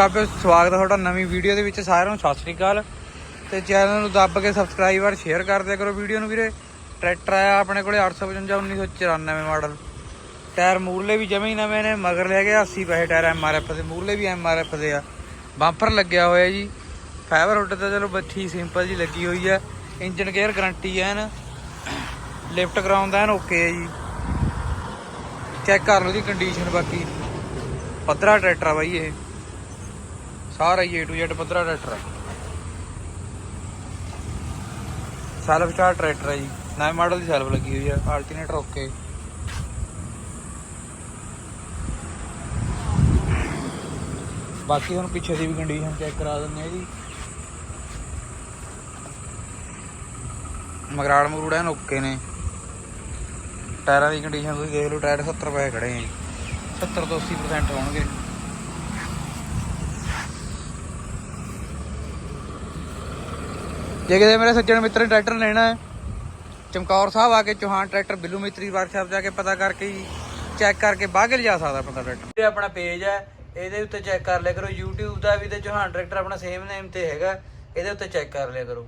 ਆਪੇ ਸਵਾਗਤ ਹੈ ਤੁਹਾਡਾ ਨਵੀਂ ਵੀਡੀਓ ਦੇ ਵਿੱਚ ਸਾਰਿਆਂ ਨੂੰ, ਸਤਿ ਸ੍ਰੀ ਅਕਾਲ। ਤੇ ਚੈਨਲ ਨੂੰ ਦੱਬ ਕੇ ਸਬਸਕ੍ਰਾਈਬ ਔਰ ਸ਼ੇਅਰ ਕਰਦੇ ਕਰੋ ਵੀਡੀਓ ਨੂੰ ਵੀਰੇ। ਟਰੈਕਟਰ ਆਇਆ ਆਪਣੇ ਕੋਲੇ 855 1994 ਮਾਡਲ। ਟਾਇਰ ਮੂਰਲੇ ਵੀ ਜਮੇ ਹੀ ਨਵੇਂ ਨੇ, ਮਗਰ ਲੈ ਗਿਆ 80 ਪੈਸੇ ਟਾਇਰ ਐਮਆਰਐਫ ਦੇ, ਮੂਰਲੇ ਵੀ ਐਮਆਰਐਫ ਦੇ ਆ। ਬੰਪਰ ਲੱਗਿਆ ਹੋਇਆ ਜੀ। ਫਾਈਬਰ ਹੁੱਡ ਤਾਂ ਚਲੋ ਬੱਠੀ ਸਿੰਪਲ ਜੀ ਲੱਗੀ ਹੋਈ ਹੈ। ਇੰਜਨ ਗੇਅਰ ਗਾਰੰਟੀ ਹੈ ਨਾ ਲਿਫਟ ਕਰਾਉਂਦਾ ਐਨ ਓਕੇ ਹੈ ਜੀ। ਚੈੱਕ ਕਰ ਲਓ ਦੀ ਕੰਡੀਸ਼ਨ ਬਾਕੀ। ਪੱਧਰਾ ਟਰੈਕਟਰ ਆ ਬਾਈ ਇਹ। ਸਾਰਾ ਹੀ A to Z ਪੱਧਰਾ ਟਰੈਕਟਰ ਆ। ਸੈਲਫ ਸਟਾਰਟ ਟਰੈਕਟਰ ਹੈ ਜੀ। ਨਵੇਂ ਮਾਡਲ ਦੀ ਸੈਲਫ ਲੱਗੀ ਹੋਈ ਆ ਆਲਟਰਨੇਟਰ ਓਕੇ ਬਾਕੀ ਹੁਣ ਪਿੱਛੇ ਦੀ ਵੀ ਕੰਡੀਸ਼ਨ ਚੈੱਕ ਕਰਾ ਦਿੰਦੇ ਆ ਜੀ। ਮਗਰਾੜ ਮਗਰੂੜ ਐਨ ਓਕੇ ਨੇ। ਟਾਇਰਾਂ ਦੀ ਕੰਡੀਸ਼ਨ ਤੁਸੀਂ ਦੇਖ ਲਓ, ਟਾਇਰ 70 ਪਏ ਖੜੇ ਆ ਜੀ। 70 ਤੋਂ 80% ਹੋਣਗੇ। ਜੇ ਕਿਤੇ ਮੇਰੇ ਸੱਜਣ ਮਿੱਤਰ ਨੇ ਟਰੈਕਟਰ ਲੈਣਾ ਹੈ, ਚਮਕੌਰ ਸਾਹਿਬ ਆ ਕੇ ਚੌਹਾਨ ਟਰੈਕਟਰ, ਬਿੱਲੂ ਮਿੱਤਰੀ ਵਰਕਸ਼ਾਪ ਜਾ ਕੇ ਪਤਾ ਕਰਕੇ ਹੀ ਚੈੱਕ ਕਰਕੇ ਬਾਗੇ ਲਿਜਾ ਸਕਦਾ ਬੰਦਾ ਟਰੈਕਟਰ। ਇਹ ਆਪਣਾ ਪੇਜ ਹੈ, ਇਹਦੇ ਉੱਤੇ ਚੈੱਕ ਕਰ ਲਿਆ ਕਰੋ, YouTube ਦਾ ਵੀ ਤੇ ਚੌਹਾਨ ਟਰੈਕਟਰ ਆਪਣਾ ਸੇਮ ਨੇਮ ਤੇ ਹੈਗਾ, ਇਹਦੇ ਉੱਤੇ ਚੈੱਕ ਕਰ ਲਿਆ ਕਰੋ।